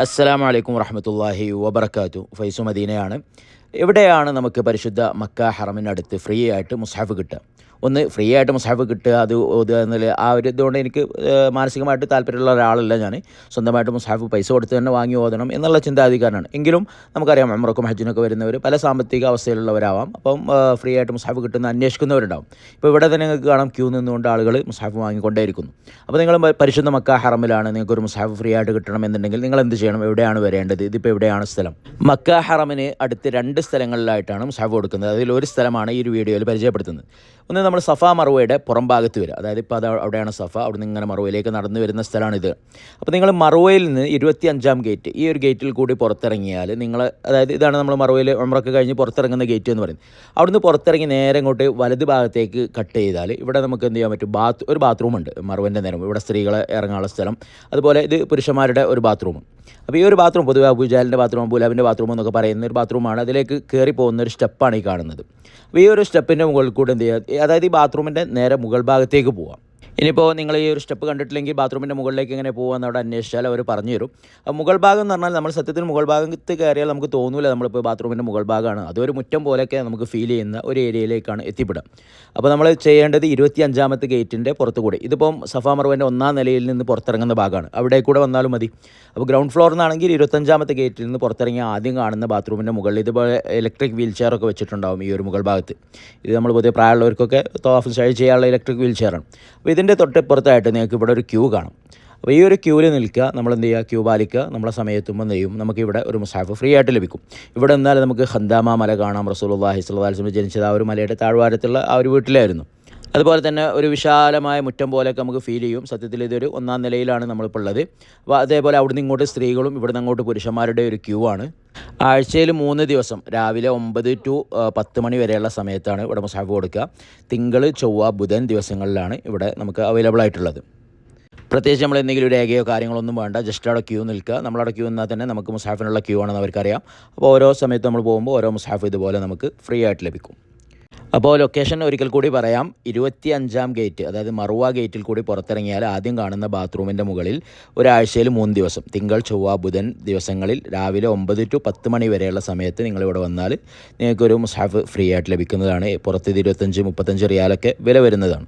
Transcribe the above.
അസ്സലാമു അലൈക്കും വറഹമത്തല്ലാഹി വബർക്കാത്തു ഫൈസു മദീനയാണ്. എവിടെയാണ് നമുക്ക് പരിശുദ്ധ മക്ക ഹറമിനടുത്ത് ഫ്രീ ആയിട്ട് മുസാഫ് കിട്ടുക? ഒന്ന് ഫ്രീ ആയിട്ട് മുസാഫ് കിട്ടുക അത് ഓതുക എന്നുള്ള ആ ഒരു ഇതുകൊണ്ട് എനിക്ക് മാനസികമായിട്ട് താല്പര്യമുള്ള ഒരാളല്ല ഞാൻ സ്വന്തമായിട്ട് മുസാഫ് പൈസ കൊടുത്ത് തന്നെ വാങ്ങി ഓതണം എന്നുള്ള ചിന്താധികാരനാണ് എങ്കിലും നമുക്കറിയാം അമ്രക്കും ഹജ്ജിനൊക്കെ വരുന്നവർ പല സാമ്പത്തിക അവസ്ഥയിലുള്ളവരാവാം. അപ്പം ഫ്രീ ആയിട്ട് മുസാഫ് കിട്ടുന്ന അന്വേഷിക്കുന്നവരുണ്ടാവും. ഇപ്പോൾ ഇവിടെ തന്നെ നിങ്ങൾക്ക് കാണാം ക്യൂ നിന്നുകൊണ്ട് ആളുകൾ മുസാഫ് വാങ്ങിക്കൊണ്ടേയിരിക്കുന്നു. അപ്പോൾ നിങ്ങൾ പരിശുദ്ധ മക്ക ഹറമിലാണ് നിങ്ങൾക്ക് ഒരു ഫ്രീ ആയിട്ട് കിട്ടണം എന്നുണ്ടെങ്കിൽ നിങ്ങൾ എന്ത് ചെയ്യണം? എവിടെയാണ് വരേണ്ടത്? ഇതിപ്പോൾ എവിടെയാണ് സ്ഥലം? മക്ക ഹറമിന് അടുത്ത് രണ്ട് സ്ഥലങ്ങളിലായിട്ടാണ് മുസാഫ് കൊടുക്കുന്നത്. അതിൽ ഒരു സ്ഥലമാണ് ഈ ഒരു വീഡിയോയിൽ പരിചയപ്പെടുത്തുന്നത്. ഒന്ന് നമ്മൾ സഫ മറുവയുടെ പുറം ഭാഗത്ത് വരിക. അതായത് ഇപ്പോൾ അത് അവിടെയാണ് സഫ. അവിടെ നിന്ന് ഇങ്ങനെ മറുവയിലേക്ക് നടന്നു വരുന്ന സ്ഥലമാണിത്. അപ്പോൾ നിങ്ങൾ മറുവയിൽ നിന്ന് ഇരുപത്തി അഞ്ചാം ഗേറ്റ് ഈ ഒരു ഗേറ്റിൽ കൂടി പുറത്തിറങ്ങിയാൽ നിങ്ങൾ അതായത് ഇതാണ് നമ്മൾ മറുവയിൽ ഉമ്രക്ക് കഴിഞ്ഞ് പുറത്തിറങ്ങുന്ന ഗേറ്റ് എന്ന് പറയുന്നത്. അവിടുന്ന് പുറത്തിറങ്ങി നേരെ ഇങ്ങോട്ട് വലത് ഭാഗത്തേക്ക് കട്ട് ചെയ്താൽ ഇവിടെ നമുക്ക് എന്ത് ചെയ്യാൻ പറ്റും? ബാത്ത് ഒരു ബാത്റൂം ഉണ്ട് മറുവന്റെ നേരം ഇവിടെ സ്ത്രീകളെ ഇറങ്ങാനുള്ള സ്ഥലം. അതുപോലെ ഇത് പുരുഷന്മാരുടെ ഒരു ബാത്റൂം അപ്പോൾ ഈ ഒരു ബാത്റൂം പൊതുവെ അബുജാലിന്റെ ബാത്റൂം അബുലാബിന്റെ ബാത്റൂം എന്നൊക്കെ പറയുന്ന ഒരു ബാത്റൂമാണ് അതിലേക്ക് കയറി പോകുന്ന ഒരു സ്റ്റെപ്പാണ് ഈ കാണുന്നത്. അപ്പോൾ ഈ ഒരു സ്റ്റെപ്പിന്റെ മുകളിൽ കൂടെ എന്ത് ചെയ്യുക? അതായത് ഈ ബാത്റൂമിന്റെ നേരെ മുകൾ ഭാഗത്തേക്ക് പോവാം. ഇനിയിപ്പോൾ നിങ്ങൾ ഈ ഒരു സ്റ്റെപ്പ് കണ്ടിട്ടില്ലെങ്കിൽ ബാത്റൂമിന്റെ മുകളിലേക്ക് എങ്ങനെ പോകുമെന്ന് അവിടെ അന്വേഷിച്ചാൽ അവർ പറഞ്ഞു തരും. മുകൾ ഭാഗം എന്ന് പറഞ്ഞാൽ നമ്മൾ സത്യത്തിൽ മുകൾ ഭാഗത്ത് കയറിയാൽ നമുക്ക് തോന്നൂല നമ്മളിപ്പോൾ ബാത്റൂമിന്റെ മുകൾ ഭാഗമാണ്. അതൊരു മുറ്റം പോലെയൊക്കെ നമുക്ക് ഫീൽ ചെയ്യുന്ന ഒരു ഏരിയയിലേക്കാണ് എത്തിപ്പെടുക. അപ്പോൾ നമ്മൾ ചെയ്യേണ്ടത് ഇരുപത്തി അഞ്ചാമത്തെ ഗേറ്റിന്റെ പുറത്തുകൂടി. ഇതിപ്പം സഫാ മറുവന്റെ ഒന്നാം നിലയിൽ നിന്ന് പുറത്തിറങ്ങുന്ന ഭാഗമാണ്. അവിടെ കൂടെ വന്നാലും മതി. അപ്പോൾ ഗ്രൗണ്ട് ഫ്ലോറിൽ നിന്നാണെങ്കിൽ ഇരുപത്തഞ്ചാമത്തെ ഗേറ്റിൽ നിന്ന് പുറത്തിറങ്ങി ആദ്യം കാണുന്ന ബാത്റൂമിന്റെ മുകളിൽ ഇതുപോലെ ഇലക്ട്രിക് വീൽ ചെയറൊക്കെ വെച്ചിട്ടുണ്ടാകും ഈ ഒരു മുകൾ ഭാഗത്ത്. ഇത് നമ്മൾ പൊതുവെ പ്രായമുള്ളവർക്കൊക്കെ ഓഫീസ് ചെയ്യാനുള്ള ഇലക്ട്രിക് വീൽ ചെയറാണ് അപ്പോൾ ഇതിന്റെ തൊട്ടപ്പുറത്തായിട്ട് നിങ്ങൾക്ക് ഇവിടെ ഒരു ക്യൂ കാണും. അപ്പോൾ ഈ ഒരു ക്യൂവിൽ നിൽക്കുക നമ്മൾ എന്ത് ചെയ്യുക? ക്യൂ പാലിക്കുക. നമ്മളെ സമയത്തുമ്പോൾ എന്ത് ചെയ്യും? നമുക്ക് ഇവിടെ ഒരു മുസാഫ് ഫ്രീ ആയിട്ട് ലഭിക്കും. ഇവിടെ എന്നാൽ നമുക്ക് ഹന്താമ മല കാണാം. റസൂലുള്ളാഹി സ്വല്ലല്ലാഹി അലൈഹി വസല്ലം ജനിച്ചത് ആ ഒരു മലയുടെ താഴ്വാരത്തുള്ള ആ ഒരു വീട്ടിലായിരുന്നു. അതുപോലെ തന്നെ ഒരു വിശാലമായ മുറ്റം പോലെയൊക്കെ നമുക്ക് ഫീൽ ചെയ്യും. സത്യത്തിൽ ഇതൊരു ഒന്നാം നിലയിലാണ് നമ്മളിപ്പോൾ ഉള്ളത്. അപ്പോൾ അതേപോലെ അവിടുന്ന് ഇങ്ങോട്ട് സ്ത്രീകളും ഇവിടുന്ന് അങ്ങോട്ട് പുരുഷന്മാരുടെ ഒരു ക്യൂ ആണ്. ആഴ്ചയിൽ മൂന്ന് ദിവസം രാവിലെ ഒമ്പത് ടു പത്ത് മണി വരെയുള്ള സമയത്താണ് ഇവിടെ മുസാഫ് കൊടുക്കുക. തിങ്കൾ ചൊവ്വ ബുധൻ ദിവസങ്ങളിലാണ് ഇവിടെ നമുക്ക് അവൈലബിൾ ആയിട്ടുള്ളത്. പ്രത്യേകിച്ച് നമ്മൾ എന്തെങ്കിലും ഒരു രേഖയോ കാര്യങ്ങളൊന്നും വേണ്ട ജസ്റ്റ് അവിടെ ക്യൂ നിൽക്കുക. നമ്മളവിടെ ക്യൂ നിന്നാൽ തന്നെ നമുക്ക് മുസാഫിനുള്ള ക്യൂ ആണെന്ന് അവർക്കറിയാം. അപ്പോൾ ഓരോ സമയത്ത് നമ്മൾ പോകുമ്പോൾ ഓരോ മുസാഫ് ഇതുപോലെ നമുക്ക് ഫ്രീ ആയിട്ട് ലഭിക്കും. അപ്പോൾ ലൊക്കേഷൻ ഒരിക്കൽ കൂടി പറയാം. ഇരുപത്തി അഞ്ചാം ഗേറ്റ് അതായത് മറുവ ഗേറ്റിൽ കൂടി പുറത്തിറങ്ങിയാൽ ആദ്യം കാണുന്ന ബാത്റൂമിന്റെ മുകളിൽ ഒരാഴ്ചയിൽ മൂന്ന് ദിവസം തിങ്കൾ ചൊവ്വ ബുധൻ ദിവസങ്ങളിൽ രാവിലെ ഒമ്പത് ടു പത്ത് മണി വരെയുള്ള സമയത്ത് നിങ്ങളിവിടെ വന്നാൽ നിങ്ങൾക്കൊരു മുസാഫ് ഫ്രീ ആയിട്ട് ലഭിക്കുന്നതാണ്. പുറത്ത് ഇരുപത്തഞ്ച് മുപ്പത്തഞ്ച് റിയാലൊക്കെ വില വരുന്നതാണ്.